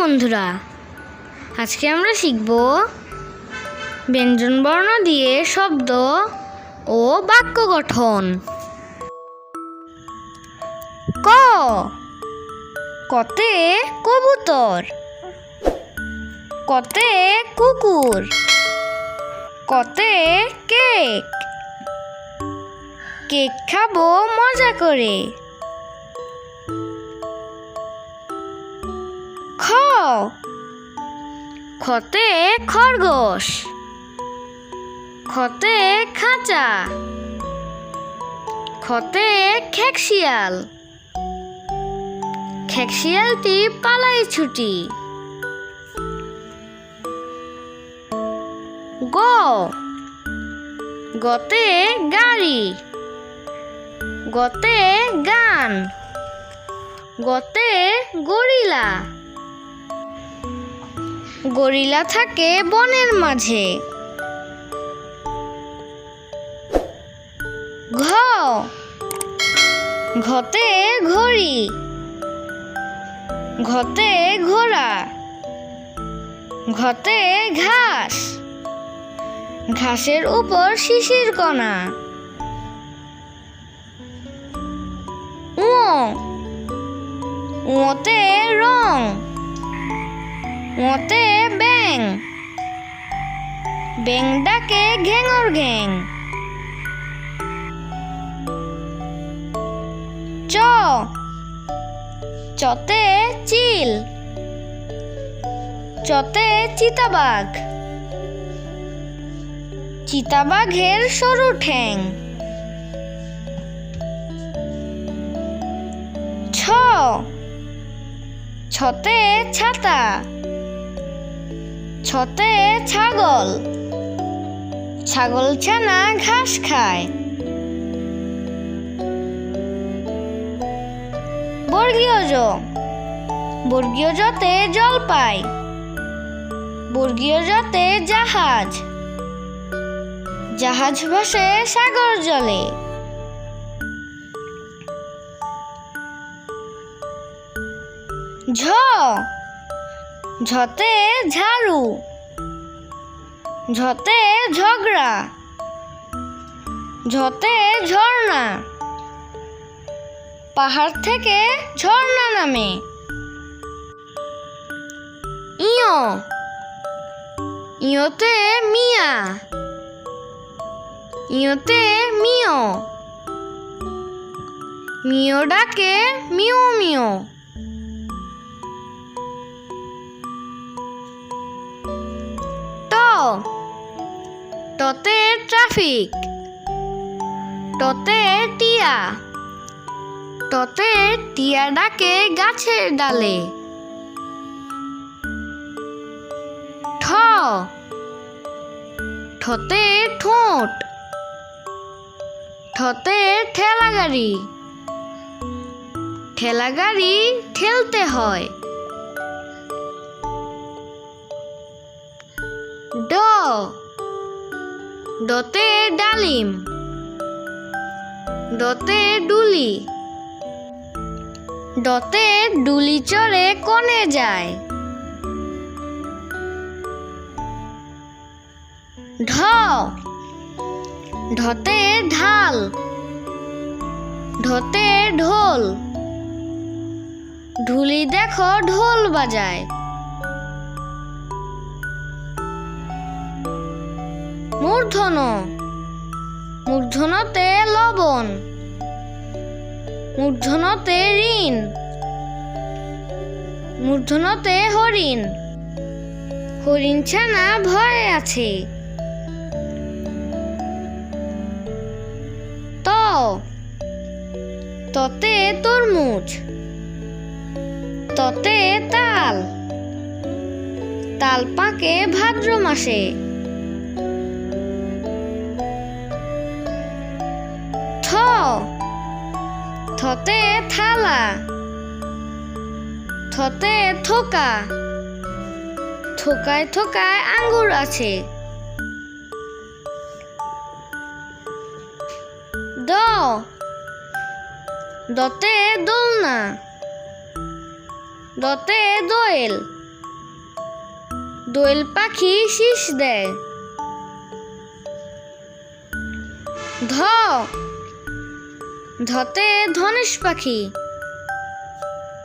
বন্ধুরা। আজকে আমরা শিখব ব্যঞ্জন বর্ণ দিয়ে শব্দ ও বাক্য গঠন। ক। কতে কবুতর। কতে কুকুর। কতে কেক। কেক খাব মজা করে। খতে খরগোশ। খতে খাঁচা। খতে খেকশিয়াল। খেকশিয়ালটি পালাই ছুটি। গ। গতে গাড়ি। গতে গান। গতে গরিলা। গরিলা থাকে বনের মাঝে। ঘ। ঘতে ঘড়ি। ঘতে ঘোড়া। ঘতে ঘাস। ঘাসের উপর শিশির কণা। উঁ উঁতে রং। মতে ব্যাং। ব্যাং ডাকে ঘেঙর ঘেং। চ। চতে চিল। চতে চিতাবাঘ। চিতাবাঘের সরু ঠ্যাং। ছ। ছতে ছাতা। ছতে ছাগল। ছাগল ছানা ঘাস খায়। বর্গীয় জ। বর্গীয় জতে জল পায়। বর্গীয় জতে জাহাজ। জাহাজ ভাসে সাগর জলে। ঝ। ঝতে ঝাড়ু, ঝতে ঝগড়া, ঝতে ঝর্ণা, পাহাড় থেকে ঝর্ণা নামে। ইয়, ইয়তে মিয়া, ইয়তে মিয় মিয় ডাকে মিও মিও টতে ট্রাফিক, টতে টিয়া টতে টিয়া ডাকে গাছের ডালে। ঠ, ঠতে ঠোঁট, ঠতে ঠেলা গাড়ি ঠেলা গাড়ি ঠেলতে হয়। ড ডতে ডালিম ডতে ডুলি ডতে ডুলি চড়ে কনে যায়। ঢ, ঢতে ঢাল, ঢতে ঢোল, ঢুলি দেখো ঢোল বাজায়। মূর্ধন মূর্ধনতে লবণ। মূর্ধনতে ঋণ। মূর্ধনতে হরিণ। হরিণ ছানা ভয়ে আছে। ত। ততে তরমুজ। ততে তাল। তাল পাকে ভাদ্র মাসে থতে থালা, থতে থোকা, থোকায় থোকায় আঙ্গুর আছে। দ দতে দোলনা, দতে দোয়েল দোয়েল পাখি শীষ দেয়। ধ ধতে ধনেশ পাখি।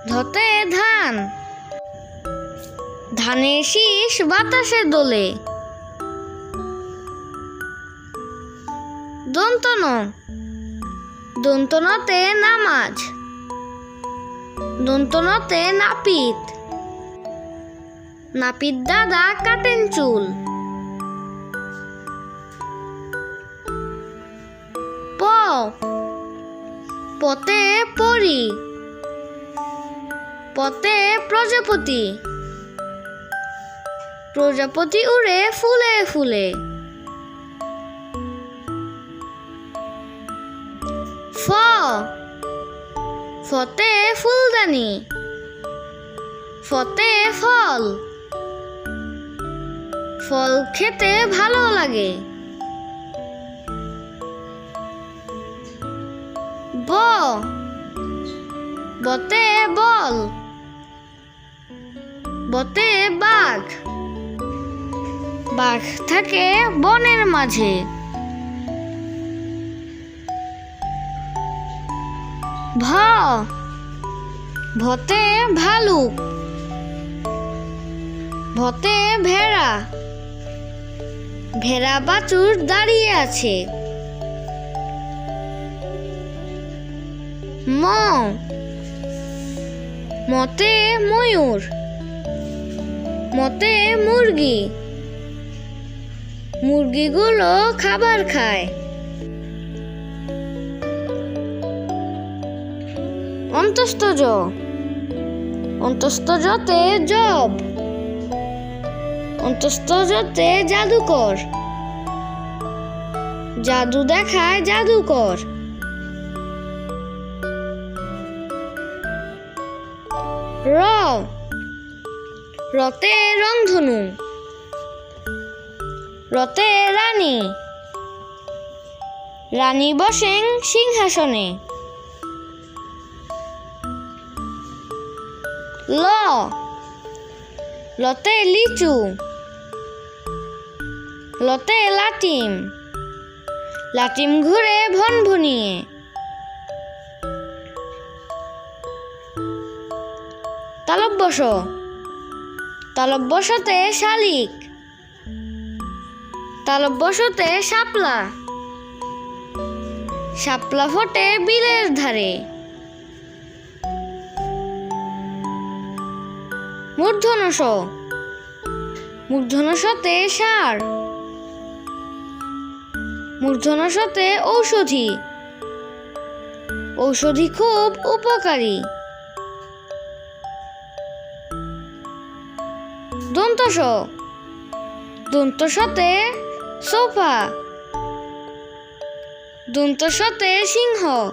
ধতে ধান। ধানের শীষ বাতাসে দোলে। দন্তন। দন্তনতে নামাজ। দন্তনতে নাপিত। নাপিত দাদা কাটেন চুল। প। পতে পরি পতে প্রজাপতি। প্রজাপতি উড়ে ফুলে ফুলে। ফ। ফতে ফুলদানি। ফতে ফল। ফল খেতে ভালো লাগে। ব বতে বল। বতে বাঘ। বাঘ থাকে বনের মাঝে। ভ। ভতে ভালুক। ভতে ভেড়া। ভেড়া বাছুর দাঁড়িয়ে আছে। ম মতে ময়ূর। মতে মুরগি। মুরগিগুলো খাবার খায়। অন্তস্তজ অন্তস্তজতে জব। অন্তস্তজতে জাদুকর। জাদু দেখায় জাদুকর। র। রতে রংধনু। রতে রানী। রানী বসেন সিংহাসনে। ল। লতে লিচু। লতে লাটিম। লাটিম ঘুরে ভন ভনিয়ে তালব বস। তালব বসতে শালিক। তালব বসতে শাপলা। শাপলা ফোটে বিলের ধারে। মূর্ধনস মূর্ধনসতে সার। মূর্ধনসতে ঔষধি। ঔষধি খুব উপকারী। দন্তস। দন্তসতে সোফা। দন্ত দন্তসতে সিংহ।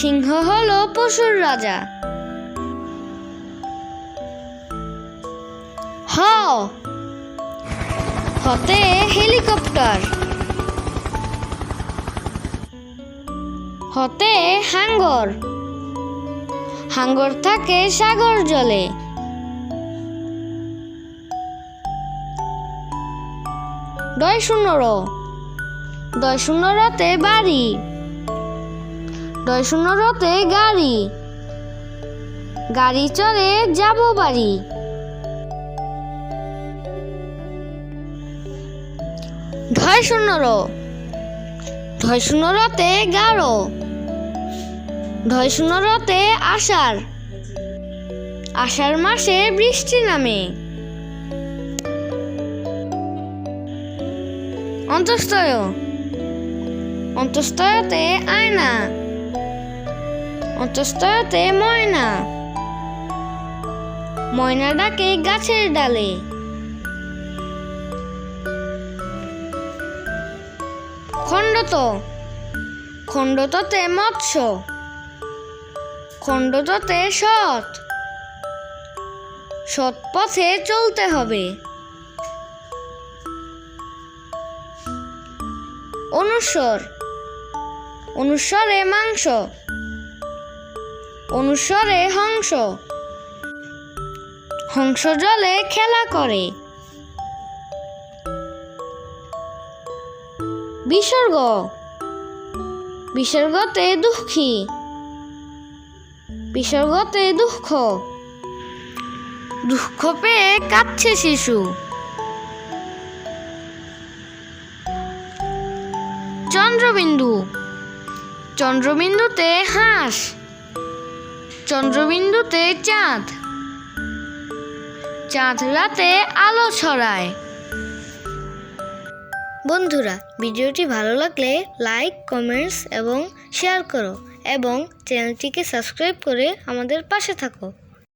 সিংহ হল পশুর রাজা। হ। হতে হেলিকপ্টার। হতে হাঙ্গর। হাঙ্গর থাকে সাগর জলে। দয় শূন্য র। দয় শূন্য রতে বাড়ি। দয় শূন্য রতে গাড়ি। গাড়ি চলে যাব বাড়ি। ঢয় শূন্য র। ঢয় শূন্য রতে ঢয় শূন্য রতে আষাঢ়। আষাঢ় মাসে বৃষ্টি নামে। অন্তস্তয় অন্তস্তয়তে আয়না। অন্তস্তয়তে ময়না। ময়না ডাকে গাছের ডালে। খণ্ডত। খণ্ডততে মৎস্য। খণ্ডততে সৎ। সৎ পথে চলতে হবে। অনুস্বর অনুস্বরে মাংস। অনুস্বরে হংস। হংস জলে খেলা করে। বিসর্গ। বিসর্গতে দুঃখী। বিসর্গতে দুঃখ। দুঃখ পেয়ে কাঁদছে শিশু। চন্দ্রবিন্দু। চন্দ্রবিন্দুতে হাঁস। চন্দ্রবিন্দুতে চাঁদ। চাঁদ রাতে আলো ছড়ায়। বন্ধুরা, ভিডিওটি ভালো লাগলে লাইক, কমেন্টস এবং শেয়ার করো এবং চ্যানেলটিকে সাবস্ক্রাইব করে আমাদের পাশে থাকো।